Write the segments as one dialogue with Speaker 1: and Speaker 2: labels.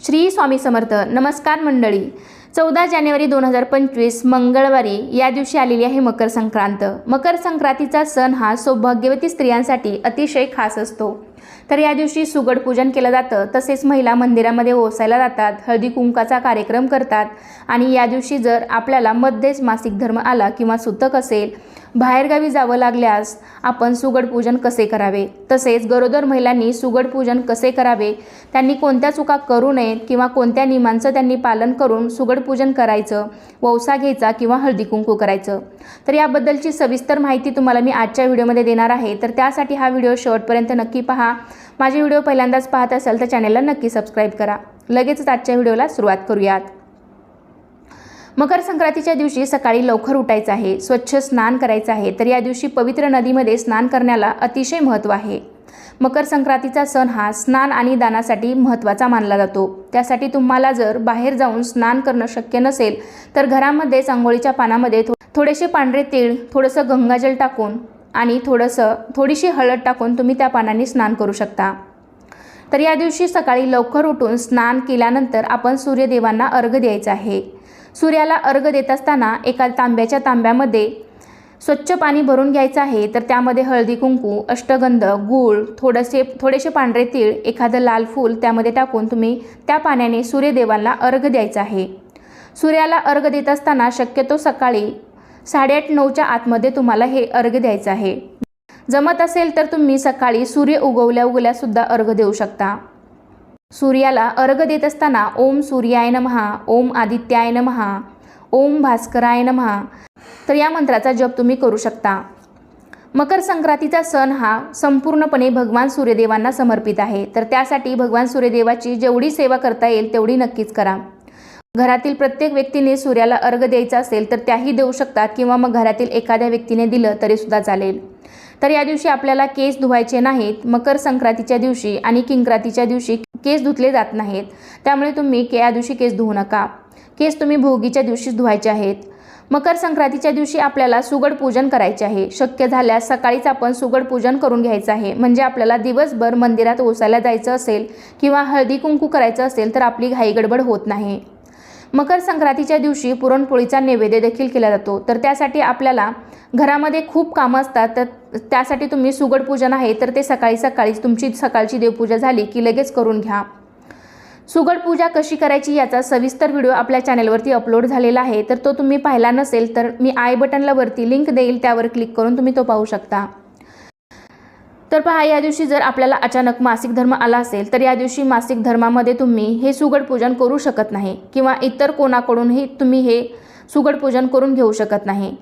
Speaker 1: श्री स्वामी समर्थ. नमस्कार मंडळी. चौदा जानेवारी दोन हजार पंचवीस मंगळवारी या दिवशी आलेली आहे मकर संक्रांत. मकर संक्रांतीचा सण हा सौभाग्यवती स्त्रियांसाठी अतिशय खास असतो. तर या दिवशी सुगड पूजन केलं जातं तसेच महिला मंदिरामध्ये ओसायला जातात हळदी कुंकाचा कार्यक्रम करतात आणि या दिवशी जर आपल्याला मध्येच मासिक धर्म आला किंवा सुतक असेल बाहेरगावी जावं लागल्यास आपण सुगड पूजन कसे करावे? तसेच गरोदर महिलांनी सुगड पूजन कसे करावे? त्यांनी कोणत्या चुका करू नयेत किंवा कोणत्या नियमांचं त्यांनी पालन करून सुगड पूजन करायचं? वौसा घ्यायचा किंवा हळदी कुंकू करायचं? तर याबद्दलची सविस्तर माहिती तुम्हाला मी आजच्या व्हिडिओमध्ये देणार आहे. तर त्यासाठी हा व्हिडिओ शेवटपर्यंत नक्की पहा. माझे व्हिडिओ पहिल्यांदाच पाहत असाल तर चॅनलला नक्की सबस्क्राईब करा. लगेचच आजच्या व्हिडिओला सुरुवात करूयात. मकर संक्रांतीच्या दिवशी सकाळी लवकर उठायचं आहे स्वच्छ स्नान करायचं आहे तर या दिवशी पवित्र नदीमध्ये स्नान करण्याला अतिशय महत्त्व आहे. मकर संक्रांतीचा सण हा स्नान आणि दानासाठी महत्त्वाचा मानला जातो. त्यासाठी तुम्हाला जर बाहेर जाऊन स्नान करणं शक्य नसेल तर घरामध्ये आंघोळीच्या पानामध्ये थो थोडेसे पांढरे तीळ थोडंसं गंगाजल टाकून आणि थोडंसं थोडीशी हळद टाकून तुम्ही त्या पानांनी स्नान करू शकता. तर या दिवशी सकाळी लवकर उठून स्नान केल्यानंतर आपण सूर्यदेवांना अर्घ द्यायचा आहे. सूर्याला अर्घ देत असताना एका तांब्याच्या तांब्यामध्ये स्वच्छ पाणी भरून घ्यायचं आहे तर त्यामध्ये हळदी कुंकू अष्टगंध गूळ थोडेसे थोडेसे पांढरे तीळ एखादं लाल फूल त्यामध्ये टाकून तुम्ही त्या पाण्याने सूर्यदेवाला अर्घ द्यायचा आहे. सूर्याला अर्घ देत असताना शक्यतो सकाळी साडेआठ नऊच्या आतमध्ये तुम्हाला हे अर्घ द्यायचं आहे. जमत असेल तर तुम्ही सकाळी सूर्य उगवल्या उगवल्यासुद्धा अर्घ देऊ शकता. सूर्याला अर्घ देत असताना ओम सूर्याय नमहा ओम आदित्याय नमहा ओम भास्कराय नमहा तर या मंत्राचा जप तुम्ही करू शकता. मकर संक्रांतीचा सण हा संपूर्णपणे भगवान सूर्यदेवांना समर्पित आहे. तर त्यासाठी भगवान सूर्यदेवाची जेवढी सेवा करता येईल तेवढी नक्कीच करा. घरातील प्रत्येक व्यक्तीने सूर्याला अर्घ द्यायचा असेल तर त्याही देऊ शकतात किंवा मग घरातील एखाद्या व्यक्तीने दिलं तरीसुद्धा चालेल. तर या दिवशी आपल्याला केस धुवायचे नाहीत. मकर संक्रांतीच्या दिवशी आणि किंक्रांतीच्या दिवशी केस धुतले जात नाहीत. त्यामुळे तुम्ही के या दिवशी केस धुवू नका. केस तुम्ही भोगीच्या दिवशीच धुवायचे आहेत. मकर संक्रांतीच्या दिवशी आपल्याला सुगड पूजन करायचे आहे. शक्य झाल्यास सकाळीच आपण सुगड पूजन करून घ्यायचं आहे. म्हणजे आपल्याला दिवसभर मंदिरात ओसायला जायचं असेल किंवा हळदी कुंकू करायचं असेल तर आपली घाई गडबड होत नाही. मकर संक्रांतीच्या दिवशी पुरणपोळीचा नैवेद्य देखील केला जातो. तर त्यासाठी आपल्याला घरामध्ये खूप कामं असतात. तर त्यासाठी तुम्ही सुगड पूजन आहे तर ते सकाळी सकाळीच तुमची सकाळची देवपूजा झाली की लगेच करून घ्या. सुगड पूजा कशी करायची याचा सविस्तर व्हिडिओ आपल्या चॅनलवरती अपलोड झालेला आहे. तर तो तुम्ही पाहिला नसेल तर मी आय बटनला वरती लिंक देईल त्यावर क्लिक करून तुम्ही तो पाहू शकता. तर पहा या दिवशी जर आपल्याला अचानक मासिक धर्म आला असेल तर या दिवशी मासिक धर्मामध्ये तुम्ही हे सुगड पूजन करू शकत नाही किंवा इतर कोणाकडूनही तुम्ही हे सुगड पूजन करून घेऊ शकत नाही.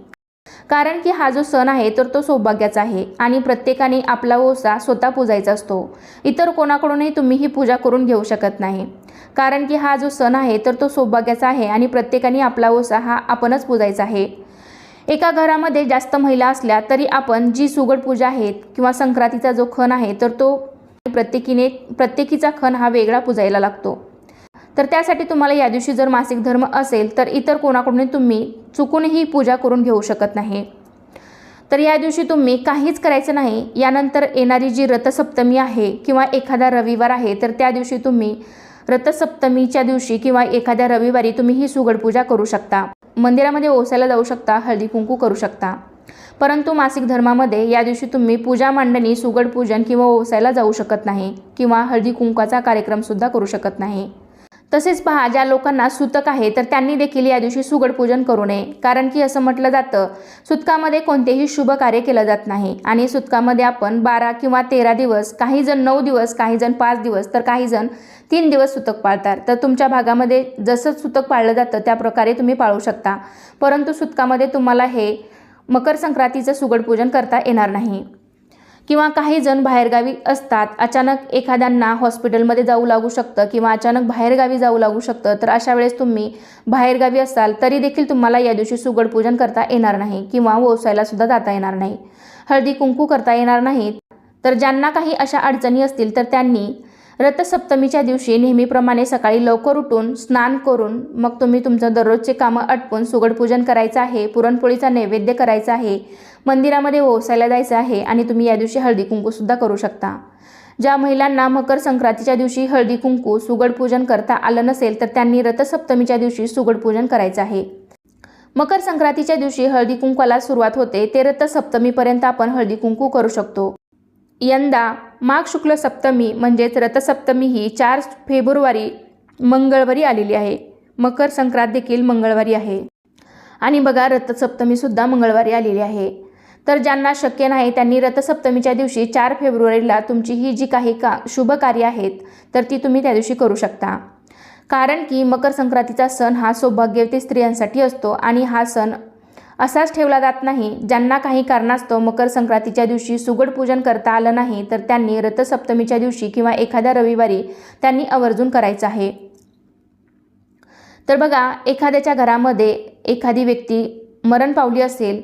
Speaker 1: कारण की हा जो सण आहे तर तो सौभाग्याचा आहे आणि प्रत्येकाने आपला ओसा स्वतः पूजायचा असतो. इतर कोणाकडूनही तुम्ही ही पूजा करून घेऊ शकत नाही. कारण की हा जो सण आहे तर तो सौभाग्याचा आहे आणि प्रत्येकाने आपला ओसा हा आपणच पूजायचा आहे. एका घरामध्ये जास्त महिला असल्या तरी आपण जी सुगड पूजा आहेत किंवा संक्रांतीचा जो खण आहे तर तो प्रत्येकीने प्रत्येकीचा खण हा वेगळा पूजायला लागतो. तर त्यासाठी तुम्हाला या दिवशी जर मासिक धर्म असेल तर इतर कोणाकडून तुम्ही चुकूनही पूजा करून घेऊ शकत नाही. तर या दिवशी तुम्ही काहीच करायचं नाही यानंतर येणारी जी रथसप्तमी आहे किंवा एखादा रविवार आहे तर त्या दिवशी तुम्ही रथसप्तमीच्या दिवशी किंवा एखाद्या रविवारी तुम्ही ही सुगड पूजा करू शकता. मंदिरामध्ये ओसायला जाऊ शकता हळदी कुंकू करू शकता. परंतु मासिक धर्मामध्ये या दिवशी तुम्ही पूजा मांडणी सुगड पूजन किंवा ओसायला जाऊ शकत नाही किंवा हळदी कुंकाचा कार्यक्रमसुद्धा करू शकत नाही. तसेच पहा ज्या लोकांना सुतक आहे तर त्यांनी देखील या दिवशी सुगड पूजन करू नये. कारण की असं म्हटलं जातं सुतकामध्ये कोणतेही शुभ कार्य केलं जात नाही. आणि सुतकामध्ये आपण बारा किंवा तेरा दिवस काही जण नऊ दिवस काही जण पाच दिवस तर काही जण तीन दिवस सुतक पाळतात. तर तुमच्या भागामध्ये जसं सुतक पाळलं जातं त्या प्रकारे तुम्ही पाळू शकता. परंतु सुतकामध्ये तुम्हाला हे मकर संक्रांतीचं सुगड पूजन करता येणार नाही. किंवा काही जण बाहेरगावी असतात अचानक एखाद्यांना हॉस्पिटलमध्ये जाऊ लागू शकतं किंवा अचानक बाहेरगावी जाऊ लागू शकतं तर अशा वेळेस तुम्ही बाहेरगावी असाल तरी देखील तुम्हाला या दिवशी सुगड पूजन करता येणार नाही किंवा ओसायला सुद्धा जाता येणार नाही. हळदी कुंकू करता येणार नाही तर ज्यांना काही अशा अडचणी असतील तर त्यांनी रथसप्तमीच्या दिवशी नेहमीप्रमाणे सकाळी लवकर उठून स्नान करून मग तुम्ही तुमचं दररोजचे कामं आटपून सुगड पूजन करायचं आहे पुरणपोळीचा नैवेद्य करायचा आहे मंदिरामध्ये ओसायला जायचं आहे आणि तुम्ही या दिवशी हळदी कुंकूसुद्धा करू शकता. ज्या महिलांना मकर संक्रांतीच्या दिवशी हळदी कुंकू सुगड पूजन करता आलं नसेल तर त्यांनी रथसप्तमीच्या दिवशी सुगड पूजन करायचं आहे. मकर संक्रांतीच्या दिवशी हळदी कुंकवाला सुरुवात होते ते रथसप्तमीपर्यंत आपण हळदी कुंकू करू शकतो. यंदा माघ शुक्ल सप्तमी म्हणजेच रथसप्तमी ही चार फेब्रुवारी मंगळवारी आलेली आहे. मकर संक्रांत देखील मंगळवारी आहे. आणि बघा रथसप्तमीसुद्धा मंगळवारी आलेली आहे. तर ज्यांना शक्य नाही त्यांनी रथसप्तमीच्या दिवशी चार फेब्रुवारीला तुमची ही जी काही का शुभ कार्य आहेत तर ती तुम्ही त्या दिवशी करू शकता. कारण की मकर संक्रांतीचा सण हा सौभाग्यवती स्त्रियांसाठी असतो आणि हा सण असाच ठेवला जात नाही. ज्यांना काही कारणास्तव मकर संक्रांतीच्या दिवशी सुगड पूजन करता आलं नाही तर त्यांनी रथसप्तमीच्या दिवशी किंवा एखाद्या रविवारी त्यांनी आवर्जून करायचं आहे. तर बघा एखाद्याच्या घरामध्ये एखादी व्यक्ती मरण पावली असेल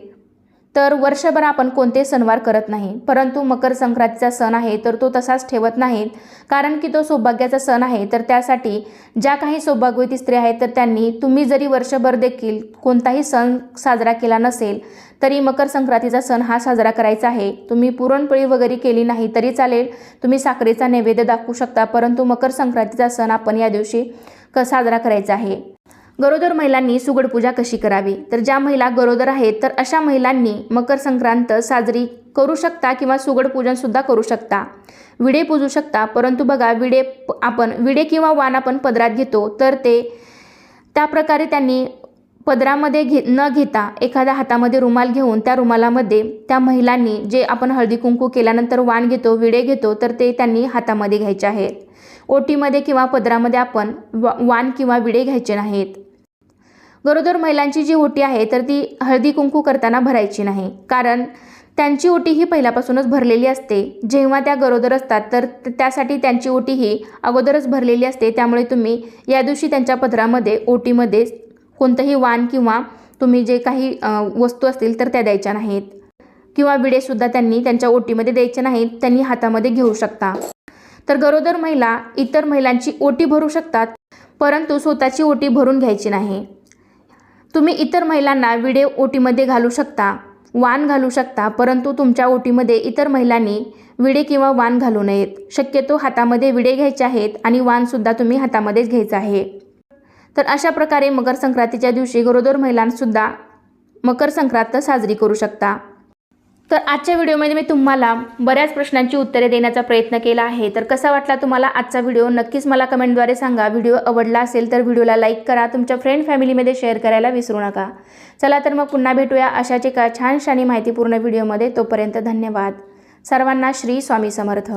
Speaker 1: तर वर्षभर आपण कोणते सणवार करत नाही परंतु मकर संक्रांतीचा सण आहे तर तो तसाच ठेवत नाहीत. कारण की तो सौभाग्याचा सण आहे तर त्यासाठी ज्या काही सौभाग्यवती स्त्रिया आहेत तर त्यांनी तुम्ही जरी वर्षभर देखील कोणताही सण साजरा केला नसेल तरी मकर संक्रांतीचा सण हा साजरा करायचा आहे. तुम्ही पुरणपोळी वगैरे केली नाही तरी चालेल. तुम्ही साखरेचा नैवेद्य दाखवू शकता परंतु मकर संक्रांतीचा सण आपण या दिवशी क साजरा करायचा आहे. गरोदर महिलांनी सुगड पूजा कशी करावी? तर ज्या महिला गरोदर आहेत तर अशा महिलांनी मकर संक्रांत साजरी करू शकता किंवा सुगड पूजनसुद्धा करू शकता. विडे पूजू शकता परंतु बघा विडे प- आपण विडे किंवा वाण आपण पदरात घेतो तर ते त्या प्रकारे त्यांनी पदरामध्ये घे न घेता एखाद्या हातामध्ये रुमाल घेऊन त्या रुमालामध्ये त्या महिलांनी जे आपण हळदी कुंकू केल्यानंतर वाण घेतो विडे घेतो तर ते त्यांनी हातामध्ये घ्यायचे आहेत. ओटीमध्ये किंवा पदरामध्ये आपण वा वाण किंवा विडे घ्यायचे नाहीत. गरोदर महिलांची जी ओटी आहे तर ती हळदी कुंकू करताना भरायची नाही. कारण त्यांची ओटी ही पहिल्यापासूनच भरलेली असते. जेव्हा त्या गरोदर असतात तर त्यासाठी त्यांची ओटी ही अगोदरच भरलेली असते. त्यामुळे तुम्ही या दिवशी त्यांच्या पदरामध्ये ओटीमध्ये कोणतंही वाण किंवा तुम्ही जे काही वस्तू असतील तर त्या द्यायच्या नाहीत. किंवा विडेसुद्धा त्यांनी त्यांच्या ओटीमध्ये द्यायच्या नाहीत. त्यांनी हातामध्ये घेऊ शकता. तर गरोदर महिला इतर महिलांची ओटी भरू शकतात परंतु स्वतःची ओटी भरून घ्यायची नाही. तुम्ही इतर महिलांना विडे ओटीमध्ये घालू शकता वाण घालू शकता परंतु तुमच्या ओटीमध्ये इतर महिलांनी विडे किंवा वाण घालू नयेत. शक्यतो हातामध्ये विडे घ्यायचे आहेत आणि वाणसुद्धा तुम्ही हातामध्येच घ्यायचं आहे. तर अशा प्रकारे मकर संक्रांतीच्या दिवशी गरोदर महिलांसुद्धा मकर संक्रांत साजरी करू शकता. तर आजच्या व्हिडिओमध्ये मी तुम्हाला बऱ्याच प्रश्नांची उत्तरे देण्याचा प्रयत्न केला आहे. तर कसा वाटला तुम्हाला आजचा व्हिडिओ? नक्कीच मला कमेंटद्वारे सांगा. व्हिडिओ आवडला असेल तर व्हिडिओला लाईक करा. तुमच्या फ्रेंड फॅमिलीमध्ये शेअर करायला विसरू नका. चला तर मग पुन्हा भेटूया अशाच एका छानशानी माहितीपूर्ण व्हिडिओमध्ये. तोपर्यंत धन्यवाद. सर्वांना श्री स्वामी समर्थ.